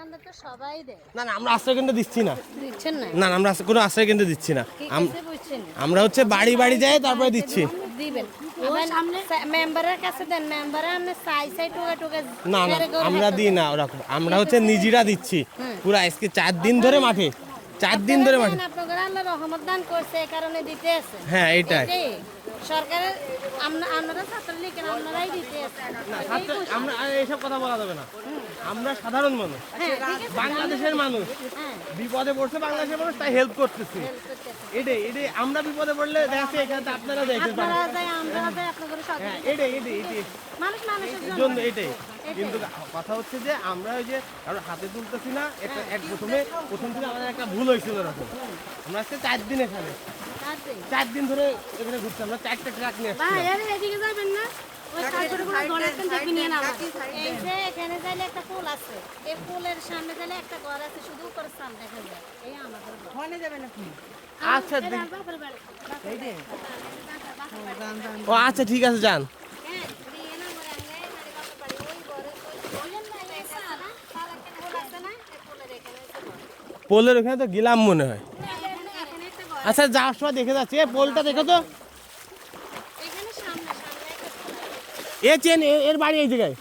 এখানে তো সবাই দেয়। না না আমরা আশ্রয় কেন্দ্র দিচ্ছি না। দিচ্ছেন না? না আমরা কোনো আশ্রয় কেন্দ্র দিচ্ছি না। আমরা হচ্ছে বাড়ি বাড়ি যাই তারপরে দিচ্ছি। দিবেন। মেম্বারের কাছে দেন মেম্বারে আপনি সাই সাই টুকা টুকা না না আমরা দিই না ওরকম। আমরা হচ্ছে নিজেরা দিচ্ছি। পুরো আজকে চার দিন ধরে মাঠে। চার দিন ধরে মাঠে। দেন, আল্লাহ রহমত দান করছে কারণে দিতে হ্যাঁ এটাই। সরকারের আমরা- আপনারা ছাত্রলীগের আপনারাই দিতে এটাই। আমরা এইসব কথা বলা যাবে না। আমরা সাধারণ মানুষ। হ্যাঁ, বাংলাদেশের মানুষ। হ্যাঁ, বিপদে পড়ছে বাংলাদেশের মানুষ তাই হেল্প করতেছি। এটাই এটাই। আমরা বিপদে পড়লে দেখা এখানে আপনারা। হ্যাঁ এটাই এটাই এটাই। জন্য। জন্য এটাই। কিন্তু কথা হচ্ছে যে আমরা ওই যে হাতে তুলতেছি না একটা এক প্রথমে প্রথম থেকে আমাদের একটা ভুল হয়েছিল এরকম। আমরা আজকে চার দিন এখানে। চার দিন? ধরে এখানে ঘুরছি আমরা চারটা ট্রাক নিয়ে এদিকে যাবেন না? এখানে যাইলে একটা পুল আছে। এই পুলের সামনে যাইলে একটা ঘর আছে শুধু উপরে স্থান দেখা যায়। এই আমাদের ওখানে যাবেন আপনি আচ্ছা যান ও আচ্ছা ঠিক আছে যান হ্যাঁ, দিয়ে না ঘরে আনলে, মানে বাপের বাড়ি, ওই ঘরে, ওই- ওই জন্য এই আছে না, তার একটা পুল আছে না, এই পুলের এখানে হচ্ছে ঘর। পোলের ওখানে তো গেলাম মনে হয়। আচ্ছা যাওয়ার সময় দেখে যাচ্ছি এ পোলটা দেখো তো। এ চেন এর বাড়ি এই জায়গায়